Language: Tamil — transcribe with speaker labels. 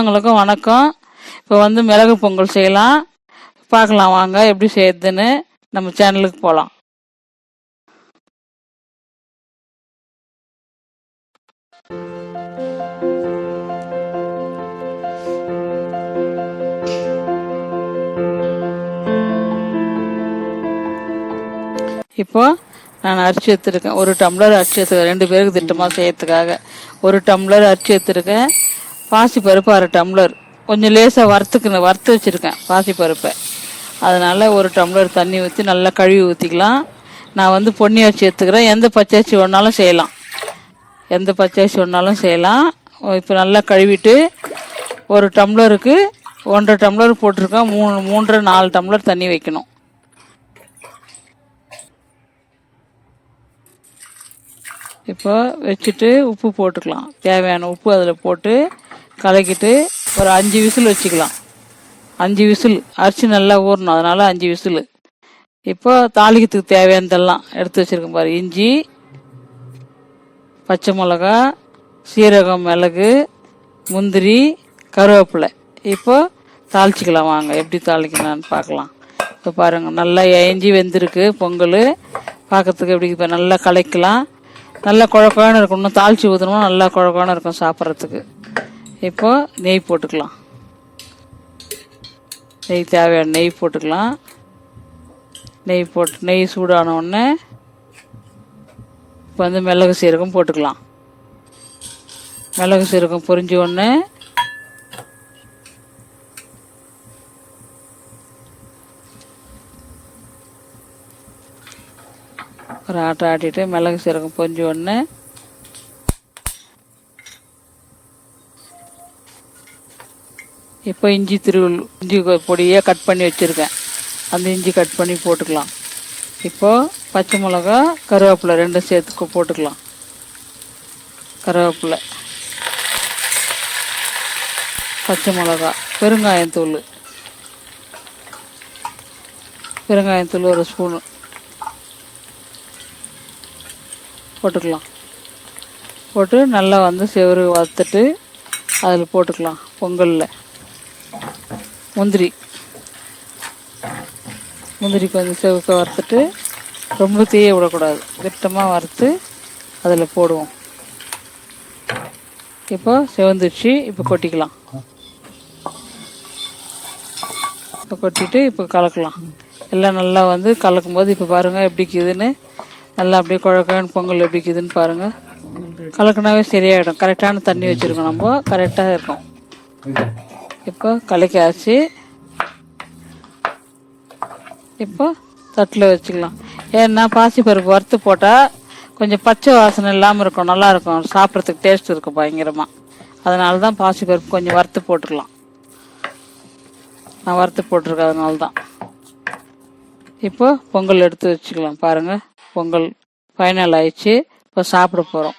Speaker 1: உங்களுக்கும் வணக்கம். இப்போ வந்து மிளகு பொங்கல் செய்யலாம். பார்க்கலாம் வாங்க எப்படி செய்யறதுன்னு நம்ம சேனலுக்கு போகலாம் இப்போ நான் அரிசி எடுத்துருக்கேன். ஒரு டம்ளர் அரிசி எடுத்துருக்கேன். ரெண்டு பேருக்கு திட்டமாக செய்யறதுக்காக. ஒரு டம்ளர் அரிசி எடுத்துருக்கேன். பாசி பருப்பு அரை டம்ளர். கொஞ்சம் லேசாக வறுத்துக்கணும் வறுத்து வச்சுருக்கேன் பாசி பருப்பை. அதனால் ஒரு டம்ளர் தண்ணி ஊற்றி நல்லா கழுவி ஊற்றிக்கலாம் நான் வந்து பொன்னி அரிசி எடுத்துக்கிறேன். எந்த பச்சரிசி வேணாலும் செய்யலாம். எந்த பச்சரிசி வேணாலும் செய்யலாம். இப்போ நல்லா கழுவிட்டு ஒரு டம்ளருக்கு ஒன்றரை டம்ளர் போட்டிருக்கேன். மூணு மூன்றரை நாலு டம்ளர் தண்ணி வைக்கணும். இப்போ வச்சுட்டு உப்பு போட்டுக்கலாம். தேவையான உப்பு அதில் போட்டு கலக்கிட்டு ஒரு அஞ்சு விசில் வச்சுக்கலாம். அஞ்சு விசில். அரிசி நல்லா ஊறணும். அதனால் அஞ்சு விசில். இப்போ தாளிக்கிறதுக்கு தேவையானதெல்லாம் எடுத்து வச்சுருக்கோம் பாரு. இஞ்சி பச்சை மிளகா சீரகம் மிளகு முந்திரி கருவேப்பிலை. இப்போ தாளிச்சிக்கலாம் வாங்க. எப்படி தாளிக்கலாம்னு பார்க்கலாம். இப்போ பாருங்கள் நல்லா இஞ்சி வெந்திருக்கு. பொங்கல். பார்க்கறதுக்கு எப்படி இப்போ நல்லா கலக்கலாம். நல்லா குழ இருக்கும். இன்னும் தாளித்து ஊற்றணும் நல்லா குழ இருக்கும் சாப்பிட்றதுக்கு. இப்போ நெய் போட்டுக்கலாம். நெய் தேவையான நெய் போட்டுக்கலாம். நெய் போட்டு நெய் சூடான உடனே இப்போ வந்து மிளகு சீரகம் போட்டுக்கலாம். மிளகு சீரகம் பொரிஞ்ச உடனே ஒரு ஆட்டை ஆட்டிட்டு மிளகு சீரகம் பொரிஞ்ச உடனே இப்போ இஞ்சி திருவுள் இஞ்சி கொ- பொடியாக கட் பண்ணி வச்சுருக்கேன். அந்த இஞ்சி கட் பண்ணி போட்டுக்கலாம். இப்போது பச்சை மிளகா கருவேப்பிலை ரெண்டும் சேர்த்து போட்டுக்கலாம். கருவேப்பிலை. பச்சை மிளகா பெருங்காயத்தூள் பெருங்காயத்தூள் ஒரு ஸ்பூனு. போட்டுக்கலாம். போட்டு நல்லா வந்து செவரு வறுத்துட்டு அதில் போட்டுக்கலாம் பொங்கலில். முந்திரி. முந்திரி கொஞ்சம் செவக்க வறுத்துட்டு ரொம்ப தீய விடக்கூடாது. திட்டமாக வறுத்து அதில் போடுவோம். இப்போ செவந்துச்சு இப்போ கொட்டிக்கலாம். இப்போ கொட்டிட்டு இப்போ கலக்கலாம். எல்லாம் நல்லா வந்து கலக்கும் போது இப்போ பாருங்கள் எப்படி இருக்குதுன்னு. நல்லா அப்படியே குழக்கன்னு பொங்கல் எப்படி இருக்குதுன்னு பாருங்கள் கலக்குனாவே சரியாயிடும். கரெக்டான தண்ணி வச்சுருக்கோம் நம்ம. கரெக்டாக இருக்கும். இப்போ கலக்காச்சு இப்போ தட்டில் வச்சுக்கலாம். ஏன்னா பாசிப்பருப்பு வறுத்து போட்டால் கொஞ்சம் பச்சை வாசனை இல்லாமல் இருக்கும் நல்லாயிருக்கும் சாப்பிட்றதுக்கு டேஸ்ட் இருக்கும் பயங்கரமாக அதனால தான் பாசிப்பருப்பு கொஞ்சம் வறுத்து போட்டுக்கலாம். நான் வறுத்து போட்டிருக்கேன் அதனால தான். இப்போ பொங்கல் எடுத்து வச்சுக்கலாம் பாருங்கள் பொங்கல் ஃபைனல் ஆயிடுச்சு. இப்போ சாப்பிட போகிறோம்